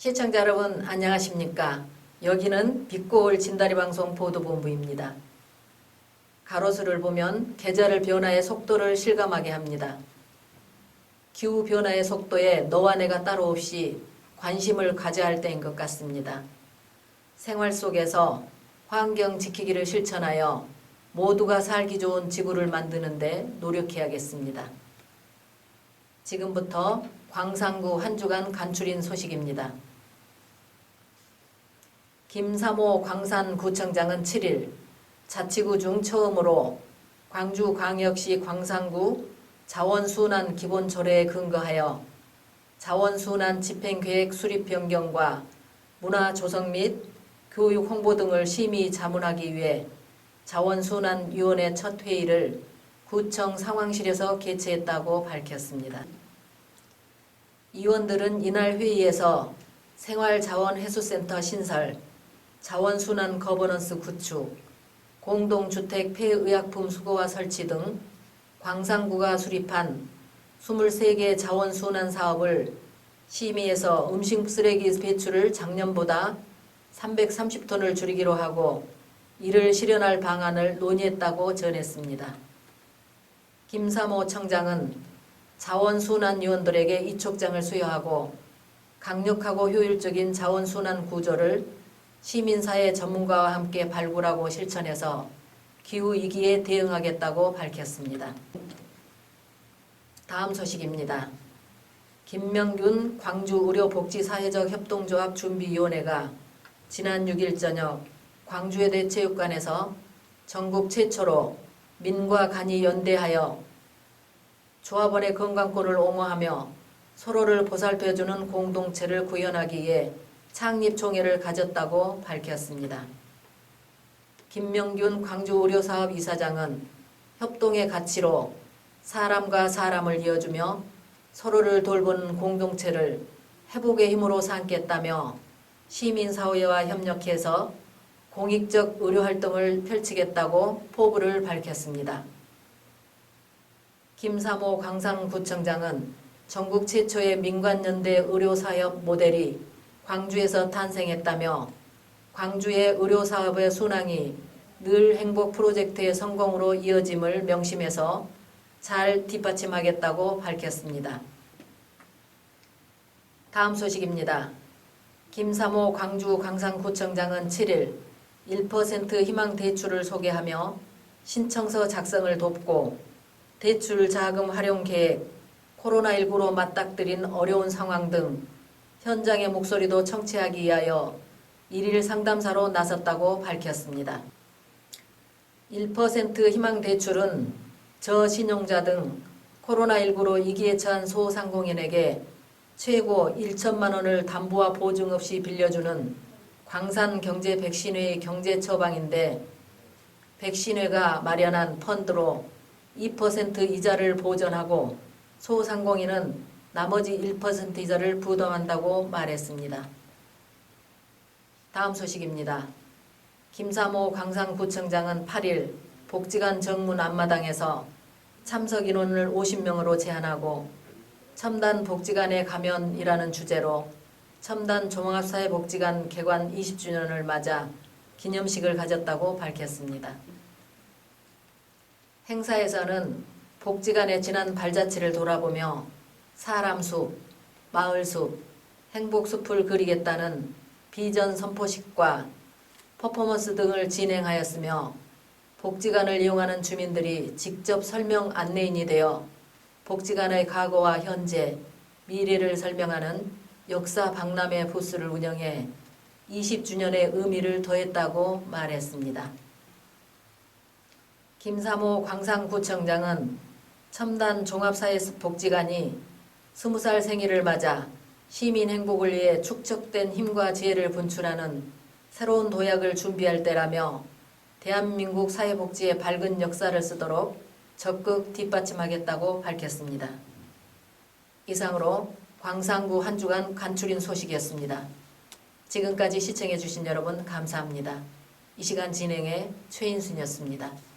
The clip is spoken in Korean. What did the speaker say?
시청자 여러분 안녕하십니까? 여기는 빛고울 진다리 방송 보도본부입니다. 가로수를 보면 계절의 변화의 속도를 실감하게 합니다. 기후 변화의 속도에 너와 내가 따로 없이 관심을 가져야 할 때인 것 같습니다. 생활 속에서 환경 지키기를 실천하여 모두가 살기 좋은 지구를 만드는데 노력해야겠습니다. 지금부터 광산구 한 주간 간추린 소식입니다. 김사모 광산구청장은 7일 자치구 중 처음으로 광주광역시 광산구 자원순환 기본조례에 근거하여 자원순환 집행계획 수립 변경과 문화 조성 및 교육 홍보 등을 심의 자문하기 위해 자원순환위원회 첫 회의를 구청 상황실에서 개최했다고 밝혔습니다. 위원들은 이날 회의에서 생활자원해수센터 신설, 자원순환 거버넌스 구축, 공동주택 폐의약품 수거와 설치 등 광산구가 수립한 23개 자원순환 사업을 심의해서 음식 쓰레기 배출을 작년보다 330톤을 줄이기로 하고 이를 실현할 방안을 논의했다고 전했습니다. 김사모 청장은 자원순환위원들에게 이 촉장을 수여하고 강력하고 효율적인 자원순환 구조를 시민사회 전문가와 함께 발굴하고 실천해서 기후위기에 대응하겠다고 밝혔습니다. 다음 소식입니다. 김명균 광주의료복지사회적 협동조합 준비위원회가 지난 6일 저녁 광주의대 체육관에서 전국 최초로 민과 간이 연대하여 조합원의 건강권을 옹호하며 서로를 보살펴주는 공동체를 구현하기 위해 창립 총회를 가졌다고 밝혔습니다. 김명균 광주의료사업 이사장은 협동의 가치로 사람과 사람을 이어주며 서로를 돌보는 공동체를 회복의 힘으로 삼겠다며 시민사회와 협력해서 공익적 의료활동을 펼치겠다고 포부를 밝혔습니다. 김사모 광산구청장은 전국 최초의 민관연대 의료사업 모델이 광주에서 탄생했다며 광주의 의료 사업의 순항이 늘 행복 프로젝트의 성공으로 이어짐을 명심해서 잘 뒷받침하겠다고 밝혔습니다. 다음 소식입니다. 김사모 광주 광산구청장은 7일 1% 희망 대출을 소개하며 신청서 작성을 돕고 대출 자금 활용 계획, 코로나19로 맞닥뜨린 어려운 상황 등 현장의 목소리도 청취하기 위하여 일일 상담사로 나섰다고 밝혔습니다. 1% 희망 대출은 저신용자 등 코로나19로 위기에 처한 소상공인에게 최고 1천만 원을 담보와 보증 없이 빌려주는 광산경제 백신회의 경제 처방인데 백신회가 마련한 펀드로 2% 이자를 보전하고 소상공인은 나머지 1% 이자를 부담한다고 말했습니다. 다음 소식입니다. 김사모 광산구청장은 8일 복지관 정문 앞마당에서 참석 인원을 50명으로 제한하고 첨단 복지관에 가면이라는 주제로 첨단 종합사회 복지관 개관 20주년을 맞아 기념식을 가졌다고 밝혔습니다. 행사에서는 복지관의 지난 발자취를 돌아보며 사람 숲, 마을 숲, 행복 숲을 그리겠다는 비전 선포식과 퍼포먼스 등을 진행하였으며 복지관을 이용하는 주민들이 직접 설명 안내인이 되어 복지관의 과거와 현재, 미래를 설명하는 역사 박람회 부스를 운영해 20주년의 의미를 더했다고 말했습니다. 김사모 광산구청장은 첨단 종합사회복지관이 20살 생일을 맞아 시민 행복을 위해 축적된 힘과 지혜를 분출하는 새로운 도약을 준비할 때라며 대한민국 사회복지의 밝은 역사를 쓰도록 적극 뒷받침하겠다고 밝혔습니다. 이상으로 광산구 한 주간 간추린 소식이었습니다. 지금까지 시청해 주신 여러분 감사합니다. 이 시간 진행의 최인순이었습니다.